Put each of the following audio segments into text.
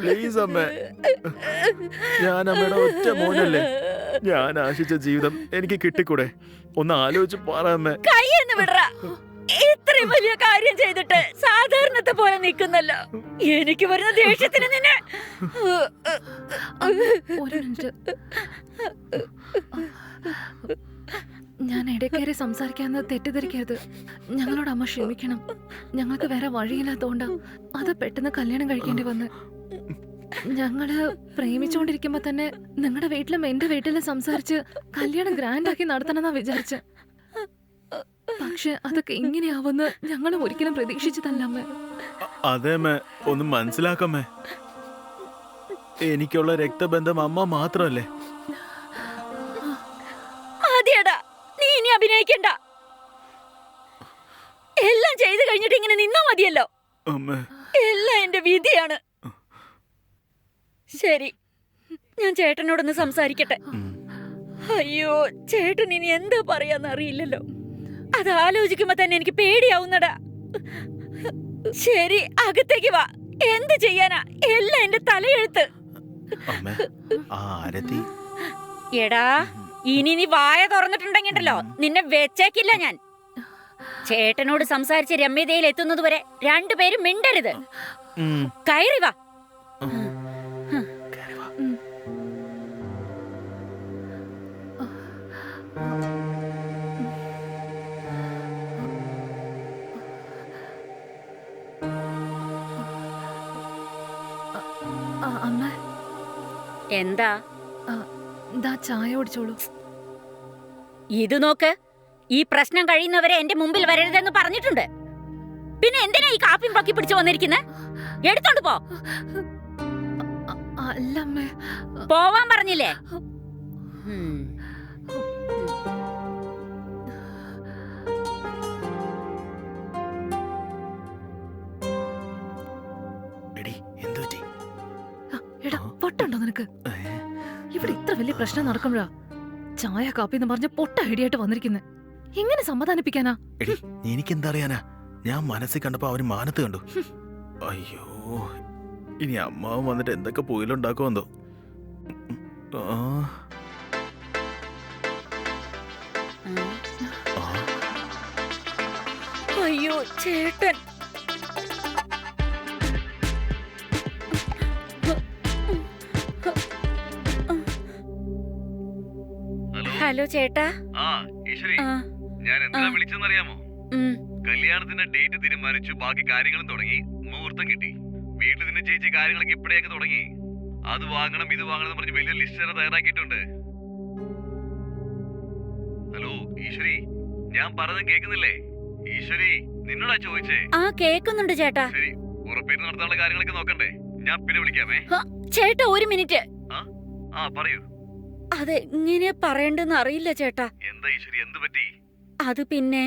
Please അമ്മേ. ഞാൻ അമ്മയുടെ ഒറ്റ മോനല്ലേ? ഞാൻ ആശിച്ച ജീവിതം എനിക്ക് കിട്ടിക്കൂടെ? ഒന്ന് ആലോചിച്ച് പറ അമ്മേ. കൈയെന്ന് വിടറ. ഇത്രയും വലിയ കാര്യം ചെയ്തിട്ട് സാധാരണത്തെ പോലെ നിൽക്കുന്നല്ലോ. എനിക്ക് വരുന്ന ദേഷ്യത്തിന് നിന്നെ. ഒരു മിനിറ്റ്. ഞാൻ ഇടയ്ക്കേറി സംസാരിക്കാന്ന് തെറ്റിദ്ധരിക്കരുത്. ഞങ്ങളോട് അമ്മ ക്ഷമിക്കണം. ഞങ്ങൾക്ക് വേറെ വഴിയില്ലാത്തോണ്ടാ അത് പെട്ടെന്ന് കല്യാണം കഴിക്കേണ്ടി വന്ന്. ഞങ്ങൾ പ്രേമിച്ചോണ്ടിരിക്കുമ്പോ തന്നെ നിങ്ങളുടെ വീട്ടിലും എന്റെ വീട്ടിലും സംസാരിച്ച് കല്യാണം ഗ്രാൻഡ് ആക്കി നടത്തണമെന്നാ വിചാരിച്ച. പക്ഷെ അതൊക്കെ ഇങ്ങനെയാവുമെന്ന് ഞങ്ങളും ഒരിക്കലും പ്രതീക്ഷിച്ചതല്ല അതേമേ അതെ ഒന്ന് മനസ്സിലാക്കമ്മേ എനിക്കുള്ള രക്തബന്ധം അമ്മ മാത്രമല്ലേ ശരി. ഞാൻ ചേട്ടനോടൊന്ന് സംസാരിക്കട്ടെ. അയ്യോ ചേട്ടൻ ഇനി എന്താ പറയാന്ന് അറിയില്ലല്ലോ. അത് ആലോചിക്കുമ്പോ തന്നെ എനിക്ക് പേടിയാവുന്നടാ. ശരി അകത്തേക്ക് വാ. എന്ത് ചെയ്യാനാ? എല്ലാം എന്റെ തലയെഴുത്ത്. എടാ ഇനി നീ വായ തുറന്നിട്ടുണ്ടെങ്കിണ്ടല്ലോ. നിന്നെ വെച്ചേക്കില്ല ഞാൻ. ചേട്ടനോട് സംസാരിച്ച് രമ്യതയിൽ എത്തുന്നത് വരെ രണ്ടുപേരും മിണ്ടരുത്. കയറി വാ. എന്താ? ദാ ചായ ഓടിച്ചോളൂ ഇത് നോക്ക്. ഈ പ്രശ്നം കഴിയുന്നവരെ എന്റെ മുമ്പിൽ വരരുതെന്ന് പറഞ്ഞിട്ടുണ്ട്. പിന്നെ എന്തിനാ ഈ കാപ്പിയും പൊക്കി പിടിച്ചു വന്നിരിക്കുന്നത് എടുത്തോണ്ട് പോ. പോവാൻ പറഞ്ഞില്ലേ? പ്രശ്നം നടക്കുമ്പോഴാ ചായ കാപ്പി എന്ന് പറഞ്ഞ പൊട്ട ഐഡിയായിട്ട് വന്നിരിക്കുന്നത് എങ്ങനെ സമാധാനിപ്പിക്കാനാ? എടി എനിക്കെന്താ അറിയാനാ ഞാൻ മനസ്സിൽ കണ്ടപ്പോ അവന് മാനത്ത് കണ്ടു. അയ്യോ ഇനി അമ്മാവൻ വന്നിട്ട് എന്തൊക്കെ ആ, ആ. അയ്യോ ചേട്ടൻ. ഹലോ ചേട്ടാ. ആ ഈശ്വരി ആ, ഞാൻ എന്താ ആ. വിളിച്ചെന്നറിയാമോ? ഉം. കല്യാണത്തിന്റെ ഡേറ്റ് തീരുമാനിച്ചു ബാക്കി കാര്യങ്ങളും തുടങ്ങി. മുഹൂർത്തം കിട്ടി. വീട്ടിൽ നിന്ന് ചേച്ചി കാര്യങ്ങളൊക്കെ ഇപ്പഴേക്ക് തുടങ്ങി. അത് വാങ്ങണം ഇത് വാങ്ങണം എന്ന് പറഞ്ഞ് വലിയ ലിസ്റ്റ് തന്നെ തയ്യാറാക്കിയിട്ടുണ്ട്. ഹലോ ഈശ്വരി ഞാൻ പറഞ്ഞത് കേക്കുന്നില്ലേ ഈശ്വരി നിന്നോടാ ചോദിച്ചേ? ആ കേക്കുന്നുണ്ട് ചേട്ടാ. ശരി ഉറപ്പേര് നടത്താനുള്ള കാര്യങ്ങളൊക്കെ നോക്കണ്ടേ? ഞാൻ പിന്നെ വിളിക്കാമേ. ചേട്ടാ ഒരു മിനിറ്റ്. ആ പറയൂ. അത് എങ്ങനെ പറയണ്ടെന്ന് അറിയില്ല ചേട്ടാ. എന്താ ഈശ്വരി എന്ത് പറ്റി? അത് പിന്നെ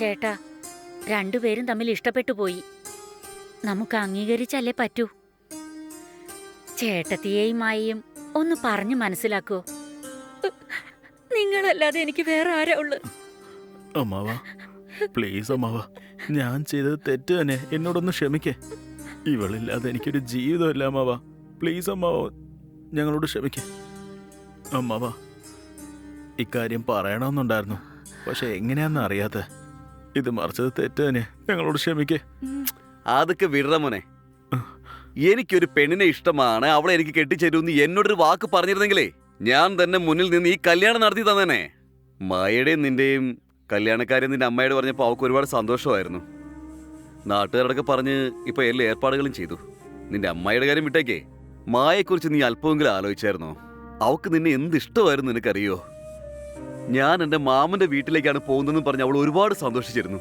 ചേട്ടാ രണ്ടുപേരും തമ്മിൽ ഇഷ്ടപ്പെട്ടു പോയി. നമുക്ക് അംഗീകരിച്ചല്ലേ പറ്റൂ? ചേട്ടത്തിയെയും മായയും ഒന്ന് പറഞ്ഞു മനസ്സിലാക്കൂ. നിങ്ങളല്ലാതെ എനിക്ക് വേറെ ആരാ ഉള്ളു അമ്മാവ പ്ലീസ് അമ്മാവ ഞാൻ ചെയ്തത് തെറ്റ് തന്നെ. എന്നോടൊന്ന് ക്ഷമിക്കേ. ഇവളില്ലാതെ എനിക്കൊരു ജീവിതമല്ല അമ്മാവ പ്ലീസ് അമ്മാവ ഞങ്ങളോട് ക്ഷമിക്ക. അമ്മാവ ഇക്കാര്യം പറയണമെന്നുണ്ടായിരുന്നു. പക്ഷെ എങ്ങനെയാന്ന് അറിയാത്ത? ഇത് മറിച്ചത് തെറ്റ് ഞങ്ങളോട് ക്ഷമിക്കേ. അതൊക്കെ വിടമോനെ എനിക്കൊരു പെണ്ണിനെ ഇഷ്ടമാണ്. അവളെ എനിക്ക് കെട്ടിച്ചേരുമെന്ന് എന്നോടൊരു വാക്ക് പറഞ്ഞിരുന്നെങ്കിലേ ഞാൻ തന്നെ മുന്നിൽ നിന്ന് ഈ കല്യാണം നടത്തി തന്നേനെ. മായയുടെയും നിന്റെയും കല്യാണക്കാരെയും നിന്റെ അമ്മയോട് പറഞ്ഞപ്പോൾ അവൾക്ക് ഒരുപാട് സന്തോഷമായിരുന്നു. നാട്ടുകാരോടൊക്കെ പറഞ്ഞ് ഇപ്പൊ എല്ലാ ഏർപ്പാടുകളും ചെയ്തു. നിന്റെ അമ്മയുടെ കാര്യം വിട്ടേക്കേ. മായെക്കുറിച്ച് നീ അല്പമെങ്കിലും ആലോചിച്ചായിരുന്നോ? അവക്ക് നിന്നെ എന്ത് ഇഷ്ടമായിരുന്നു നിനക്കറിയോ? ഞാൻ എന്റെ മാമന്റെ വീട്ടിലേക്കാണ് പോകുന്നതെന്ന് പറഞ്ഞ് അവൾ ഒരുപാട് സന്തോഷിച്ചിരുന്നു.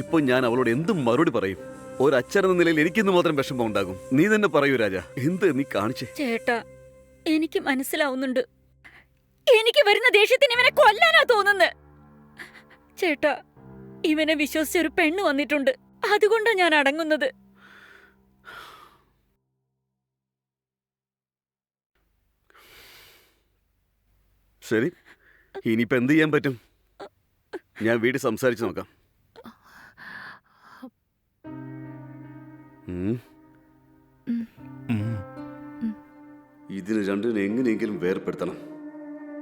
ഇപ്പൊ ഞാൻ അവളോട് എന്തും മറുപടി പറയും. ഒരച്ഛനെന്ന നിലയിൽ എനിക്കിന്ന് മാത്രം വിഷമം ഉണ്ടാകും. നീ തന്നെ പറയൂ രാജ എന്ത് നീ കാണിച്ചേ? ചേട്ടാ എനിക്ക് മനസ്സിലാവുന്നുണ്ട്. എനിക്ക് വരുന്ന ദേഷ്യത്തിന് ഇവനെ കൊല്ലാനാ തോന്നുന്നത് ചേട്ടാ ഇവനെ വിശ്വസിച്ച ഒരു പെണ്ണ് വന്നിട്ടുണ്ട്. അതുകൊണ്ടാ ഞാൻ അടങ്ങുന്നത്. ശരി. ഇനിയിപ്പോ എന്ത് ചെയ്യാൻ പറ്റും? ഞാൻ വീട് സംസാരിച്ചു നോക്കാം. ഇതിന് രണ്ടിനും എങ്ങനെയെങ്കിലും വേർപ്പെടുത്തണം.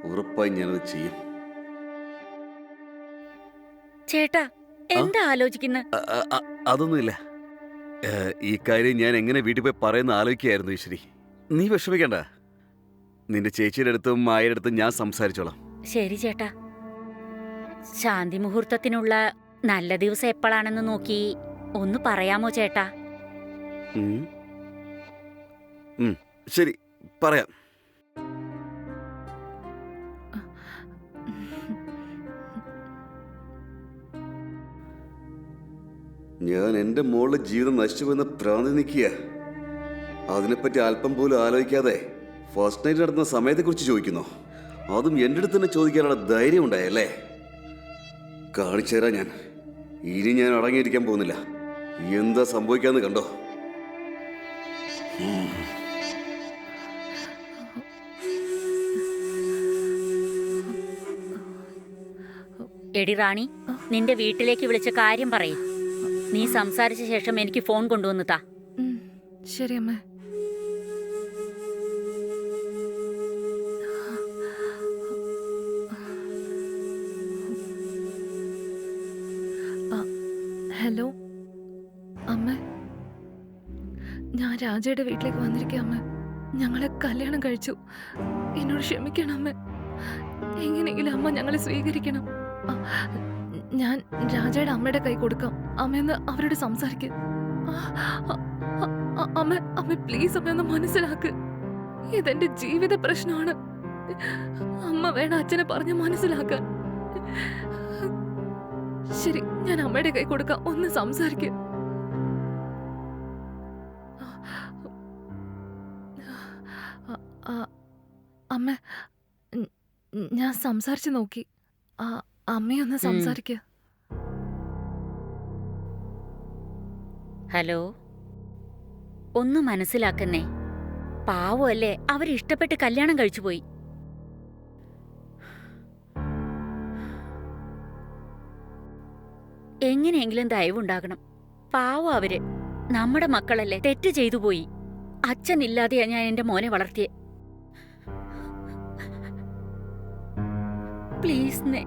ഉറപ്പായി ഞാനത് ചെയ്യും. ചേട്ടാ എന്താ ആലോചിക്കുന്നത് അതൊന്നുമില്ല. ഈ കാര്യം ഞാൻ എങ്ങനെ വീട്ടിൽ പോയി പറയുന്ന ആലോചിക്കുകയായിരുന്നു ഈശ്വരി. നീ വിഷമിക്കണ്ട. നിന്റെ ചേച്ചിയുടെ അടുത്തും മായയുടെ അടുത്തും ഞാൻ സംസാരിച്ചോളാം. ശരി ചേട്ടാ. ശാന്തി മുഹൂർത്തത്തിനുള്ള നല്ല ദിവസം എപ്പോഴാണെന്ന് നോക്കി ഒന്ന് പറയാമോ ചേട്ടാ? ശരി പറയാം. ഞാൻ എന്റെ മോളുടെ ജീവിതം നശിച്ചുവെന്ന് പ്രാന്തി നിൽക്കുക. അതിനെപ്പറ്റി അല്പം പോലും ആലോചിക്കാതെ ഫസ്റ്റ് നൈറ്റ് നടന്ന സമയത്തെക്കുറിച്ച് ചോദിക്കുന്നു. അതും എന്റെ അടുത്ത് തന്നെ ചോദിക്കാനുള്ള ധൈര്യം ഉണ്ടായല്ലേ? കാണിച്ചു തരാം ഞാൻ. ഇനി ഞാൻ അടങ്ങിയിരിക്കാൻ പോകുന്നില്ല. എന്താ സംഭവിക്കാന്ന് കണ്ടോ? എടി റാണി നിന്റെ വീട്ടിലേക്ക് വിളിച്ച കാര്യം പറയും. നീ സംസാരിച്ച ശേഷം എനിക്ക് ഫോൺ കൊണ്ടുവന്ന് താ. ശരി അമ്മ. ഹലോ അമ്മ. ഞാൻ രാജയുടെ വീട്ടിലേക്ക് വന്നിരിക്കുക അമ്മ. ഞങ്ങളെ കല്യാണം കഴിച്ചു. എന്നോട് ക്ഷമിക്കണം അമ്മ. എങ്ങനെയെങ്കിലും അമ്മ ഞങ്ങളെ സ്വീകരിക്കണം. ഞാൻ രാജയുടെ അമ്മയുടെ കൈ കൊടുക്കാം. അമ്മയെന്ന് അവരോട് സംസാരിക്കും. അമ്മ അമ്മ പ്ലീസ് അമ്മ ഒന്ന് മനസ്സിലാക്ക്. ഇതെന്റെ ജീവിത പ്രശ്നമാണ്. അമ്മ വേണം അച്ഛനെ പറഞ്ഞ് മനസ്സിലാക്കാൻ. ശരി ഞാൻ അമ്മയുടെ കൈ കൊടുക്കാം. ഒന്ന് സംസാരിക്ക. അമ്മ ഞാൻ സംസാരിച്ചു നോക്കി. അമ്മയൊന്ന് സംസാരിക്ക. ഹലോ? ഒന്ന് മനസ്സിലാക്കുന്നേ. പാവമല്ലേ അവരിഷ്ടപ്പെട്ട് കല്യാണം കഴിച്ചു പോയി. എങ്ങനെയെങ്കിലും ദയവുണ്ടാകണം. പാവം അവർ. നമ്മുടെ മക്കളല്ലേ തെറ്റ് ചെയ്തു പോയി. അച്ഛനില്ലാതെയാ ഞാൻ എന്റെ മോനെ വളർത്തിയേ. പ്ലീസ് നേ.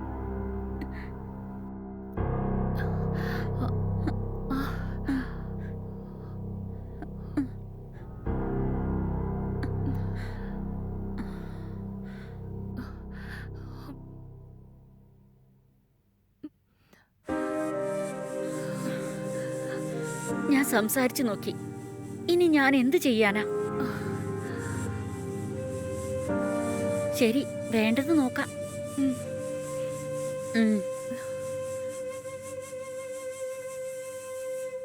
ഞാൻ സംസാരിച്ചു നോക്കി. ഇനി ഞാൻ എന്ത് ചെയ്യാനാ? ശരി വേണ്ടത് നോക്കാം.